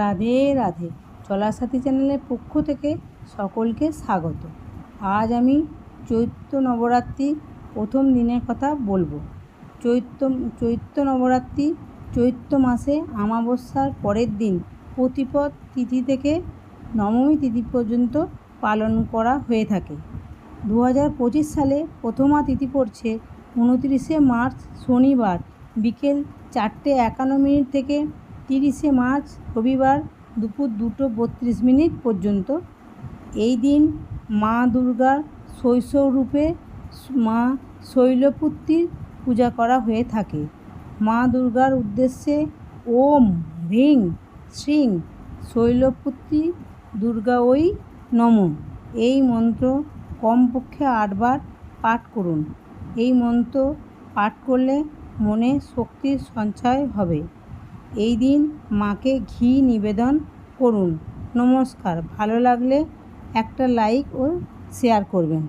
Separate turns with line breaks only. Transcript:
রাধে রাধে। চলার সাথী চ্যানেলের পক্ষ থেকে সকলকে স্বাগত। আজ আমি চৈত্র নবরাত্রি প্রথম দিনের কথা বলব। চৈত্র চৈত্র নবরাত্রি চৈত্র মাসে আমাবস্যার পরের দিন প্রতিপদ তিথি থেকে নবমী তিথি পর্যন্ত পালন করা হয়ে থাকে। দু হাজার পঁচিশ সালে প্রথমা তিথি পড়ছে উনত্রিশে মার্চ শনিবার বিকেল চারটে একান্ন মিনিট থেকে তিরিশে মার্চ রবিবার দুপুর দুটো বত্রিশ মিনিট পর্যন্ত। এই দিন মা দুর্গার শৈশবরূপে মা শৈলপুত্রীর পূজা করা হয়ে থাকে। মা দুর্গার উদ্দেশ্যে ওম হ্রিং শ্রীং শৈলপুত্রী দুর্গা ওই নম। এই মন্ত্র কমপক্ষে আটবার পাঠ করুন। এই মন্ত্র পাঠ করলে মনে শক্তির সঞ্চয় হবে। এই দিন মাকে ঘি নিবেদন করুন। নমস্কার ভালো লাগলে একটা লাইক ও শেয়ার করবেন।